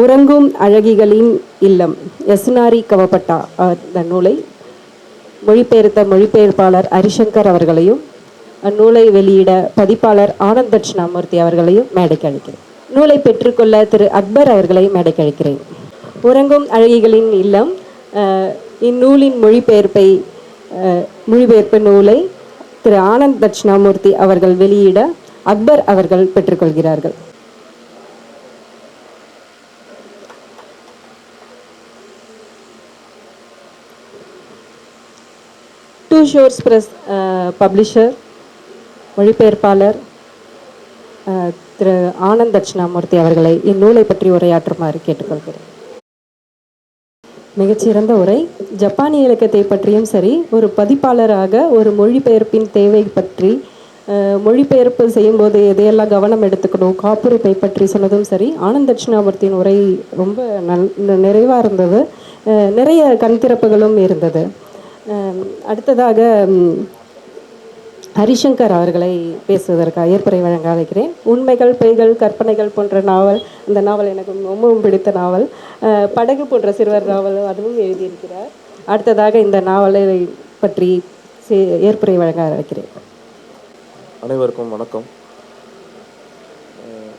உறங்கும் அழகிகளின் இல்லம். எஸ்னாரி கவப்பட்டா அந்த நூலை மொழிபெயர்த்த மொழிபெயர்ப்பாளர் ஹரிசங்கர் அவர்களையும் அந்நூலை வெளியிட பதிப்பாளர் ஆனந்த் தட்சிணாமூர்த்தி அவர்களையும் மேடைக்கு அழைக்கிறேன். நூலை பெற்றுக்கொள்ள திரு அக்பர் அவர்களையும் மேடைக்கு அழைக்கிறேன். உறங்கும் அழகிகளின் இல்லம் இந்நூலின் மொழிபெயர்ப்பை மொழிபெயர்ப்பு நூலை திரு ஆனந்த் தட்சிணாமூர்த்தி அவர்கள் வெளியிட அக்பர் அவர்கள் பெற்றுக்கொள்கிறார்கள். நியூ ஷோர்ஸ் பிரஸ் பப்ளிஷர் மொழிபெயர்ப்பாளர் uh, திரு ஆனந்த் தட்சிணாமூர்த்தி அவர்களை இந்நூலை பற்றி உரையாற்றுமாறு கேட்டுக்கொள்கிறேன். மிகச்சிறந்த உரை. ஜப்பானிய இலக்கியத்தை பற்றியும் சரி ஒரு பதிப்பாளராக ஒரு மொழிபெயர்ப்பின் தேவை பற்றி uh, மொழிபெயர்ப்பு செய்யும்போது எதையெல்லாம் கவனம் எடுத்துக்கணும் காப்புரிமை பற்றி சொன்னதும் சரி ஆனந்த் தட்சிணாமூர்த்தியின் உரை ரொம்ப நல் நிறைவாக இருந்தது. நிறைய கண் திறப்புகளும் இருந்தது. அடுத்ததாக ஹரிசங்கர் அவர்களை பேசுவதற்காக ஏற்புரை வழங்க அழைக்கிறேன். உண்மைகள் பொய்கள் கற்பனைகள் போன்ற நாவல் அந்த நாவல் எனக்கு ரொம்பவும் பிடித்த நாவல். படகு போன்ற சிறுவர் நாவல் அதுவும் எழுதியிருக்கிறார். அடுத்ததாக இந்த நாவலை பற்றி ஏற்புரை வழங்க அழைக்கிறேன். அனைவருக்கும் வணக்கம். அஹ்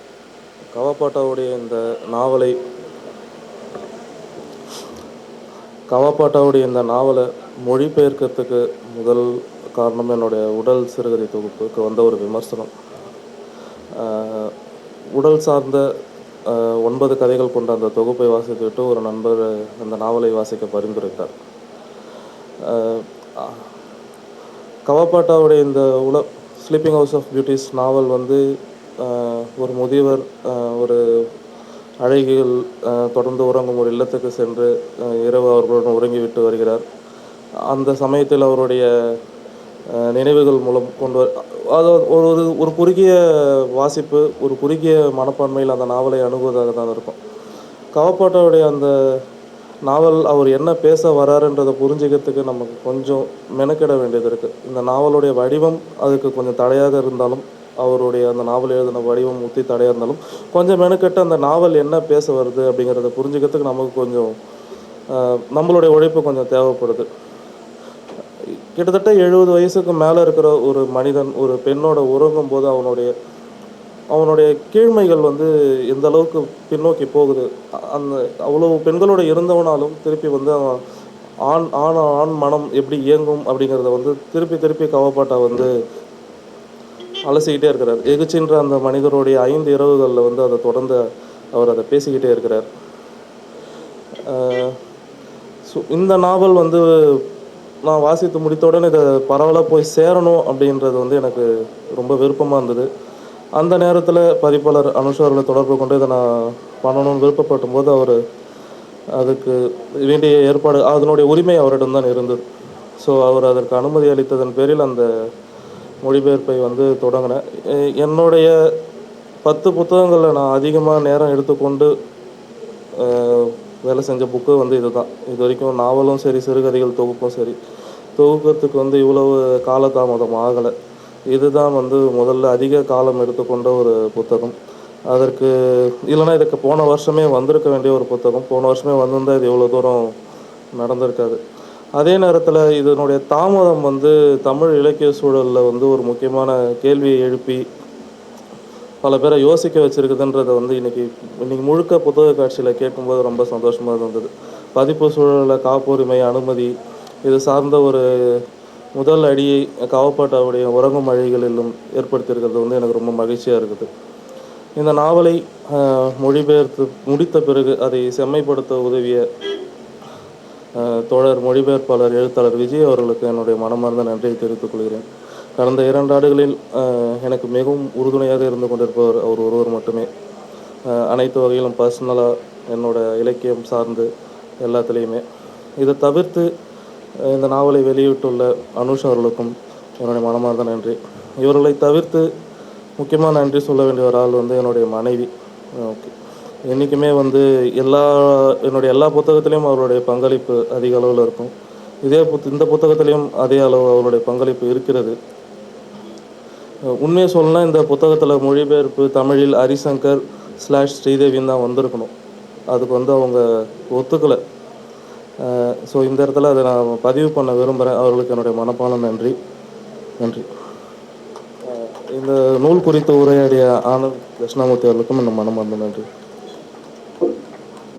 கவாப்பாட்டாவுடைய இந்த நாவலை கவாப்பாட்டாவுடைய இந்த நாவலை மொழிபெயர்க்கிறதுக்கு முதல் காரணம் என்னுடைய உடல் சிறுகதை தொகுப்புக்கு வந்த ஒரு விமர்சனம். உடல் சார்ந்த ஒன்பது கதைகள் கொண்ட அந்த தொகுப்பை வாசித்துவிட்டு ஒரு நண்பர் அந்த நாவலை வாசிக்க பரிந்துரைத்தார். அஹ் கவாப்பாட்டாவுடைய இந்த உல sleeping house of beauties novel வந்து ஒரு முதியவர் ஒரு அழகிகள் தொடர்ந்து உறங்கும் ஒரு இல்லத்துக்கு சென்று இரவு அவர்களுடன் உறங்கிவிட்டு வருகிறார். அந்த சமயத்தில் அவருடைய நினைவுகள் மூலம் கொண்டு வ- அது ஒரு ஒரு ஒரு குறுகிய வாசிப்பு ஒரு குறுகிய மனப்பான்மையில் அந்த நாவலை அணுகுவதாக தான் இருக்கும். கவப்பாட்டோடைய அந்த நாவல் அவர் என்ன பேச வராருன்றதை புரிஞ்சுக்கிறதுக்கு நமக்கு கொஞ்சம் மெனக்கிட வேண்டியது இருக்குது இந்த நாவலுடைய வடிவம் அதுக்கு கொஞ்சம் தடையாக இருந்தாலும் அவருடைய அந்த நாவல் எழுதின வடிவம் ஊற்றி தடையாக இருந்தாலும் கொஞ்சம் மெனக்கெட்டு அந்த நாவல் என்ன பேச வருது அப்படிங்கிறத புரிஞ்சுக்கிறதுக்கு நமக்கு கொஞ்சம் நம்மளுடைய உழைப்பு கொஞ்சம் தேவைப்படுது. கிட்டத்தட்ட எழுபது வயசுக்கு மேலே இருக்கிற ஒரு மனிதன் ஒரு பெண்ணோட உறங்கும் போது அவனுடைய அவனுடைய கீழ்மைகள் வந்து எந்த அளவுக்கு பின்னோக்கி போகுது அந்த அவ்வளோ பெண்களோட இருந்தவனாலும் திருப்பி வந்து அவன் ஆண் ஆண் ஆண் மனம் எப்படி இயங்கும் அப்படிங்கிறத வந்து திருப்பி திருப்பி கவப்பாட்டா வந்து அலசிக்கிட்டே இருக்கிறார். எகுச்சின்ற அந்த மனிதருடைய ஐந்து இரவுகளில் வந்து அதை தொடர்ந்து அவர் அதை பேசிக்கிட்டே இருக்கிறார். ஸோ இந்த நாவல் வந்து நான் வாசித்து முடித்த உடனே இதை பரவலாக போய் சேரணும் அப்படின்றது வந்து எனக்கு ரொம்ப விருப்பமாக இருந்தது. அந்த நேரத்தில் பதிப்பாளர் அனுஷா அவர்களை தொடர்பு கொண்டு இதை நான் பண்ணணும்னு விருப்பப்படும் போது அவர் அதுக்கு வேண்டிய ஏற்பாடு அதனுடைய உரிமை அவரிடம் தான் இருந்தது. ஸோ அவர் அதற்கு அனுமதி அளித்ததன் பேரில் அந்த மொழிபெயர்ப்பை வந்து தொடங்கினேன். என்னுடைய பத்து புத்தகங்களில் நான் அதிகமாக நேரம் எடுத்துக்கொண்டு வேலை செஞ்ச புக்கு வந்து இதுதான். இது வரைக்கும் நாவலும் சரி சிறுகதைகள் தொகுப்பும் சரி. தொகுக்கிறதுக்கு வந்து இவ்வளவு காலதாமதம் ஆகலை. இதுதான் வந்து முதல்ல அதிக காலம் எடுத்துக்கொண்ட ஒரு புத்தகம். அதற்கு இல்லைன்னா இதுக்கு போன வருஷமே வந்திருக்க வேண்டிய ஒரு புத்தகம். போன வருஷமே வந்திருந்தால் இது இவ்வளோ தூரம் நடந்திருக்காது. அதே நேரத்தில் இதனுடைய தாமதம் வந்து தமிழ் இலக்கிய சூழலில் வந்து ஒரு முக்கியமான கேள்வியை எழுப்பி பல பேரை யோசிக்க வச்சுருக்குதுன்றத வந்து இன்னைக்கு இன்னைக்கு முழுக்க புத்தக காட்சியில் கேட்கும்போது ரொம்ப சந்தோஷமாக இருந்தது பதிப்பு சூழலில் காப்புரிமை அனுமதி இது சார்ந்த ஒரு முதல் அடியை காவப்பாட்டாவுடைய உறங்கும் அழிகளிலும் ஏற்படுத்தியிருக்கிறது வந்து எனக்கு ரொம்ப மகிழ்ச்சியாக இருக்குது. இந்த நாவலை மொழிபெயர்த்து முடித்த பிறகு அதை செம்மைப்படுத்த உதவிய தோழர் மொழிபெயர்ப்பாளர் எழுத்தாளர் விஜய் அவர்களுக்கு என்னுடைய மனமார்ந்த நன்றியை தெரிவித்துக் கொள்கிறேன். கடந்த இரண்டு ஆண்டுகளில் எனக்கு மிகவும் உறுதுணையாக இருந்து கொண்டிருப்பவர் அவர் ஒருவர் மட்டுமே. அனைத்து வகையிலும் பர்சனலாக என்னோட இலக்கியம் சார்ந்து எல்லாத்துலேயுமே. இதை தவிர்த்து இந்த நாவலை வெளியிட்டுள்ள அனுஷ் அவர்களுக்கும் என்னுடைய மனமார்ந்த நன்றி. இவர்களை தவிர்த்து முக்கியமாக நன்றி சொல்ல வேண்டிய ஒரு ஆள் வந்து என்னுடைய மனைவி. ஓகே. என்றைக்குமே வந்து எல்லா என்னுடைய எல்லா புத்தகத்திலையும் அவருடைய பங்களிப்பு அதிக அளவில் இருக்கும். இதே புத் இந்த புத்தகத்திலையும் அதே அளவு அவருடைய பங்களிப்பு இருக்கிறது. உண்மையை சொல்லணும்னா இந்த புத்தகத்தில் மொழிபெயர்ப்பு தமிழில் ஹரிசங்கர் ஸ்லாஷ் ஸ்ரீதேவின்னு தான் வந்திருக்கணும். அதுக்கு வந்து அவங்க ஒத்துக்கலை. ஸோ இந்த இடத்துல அதை நான் பதிவு பண்ண விரும்புகிறேன் அவர்களுக்கு என்னுடைய மனப்பான நன்றி. நன்றி. இந்த நூல் குறித்து உரையாடிய ஆனந்த் தட்சிணாமூர்த்தி அவர்களுக்கும் என் மனமார்ந்த நன்றி.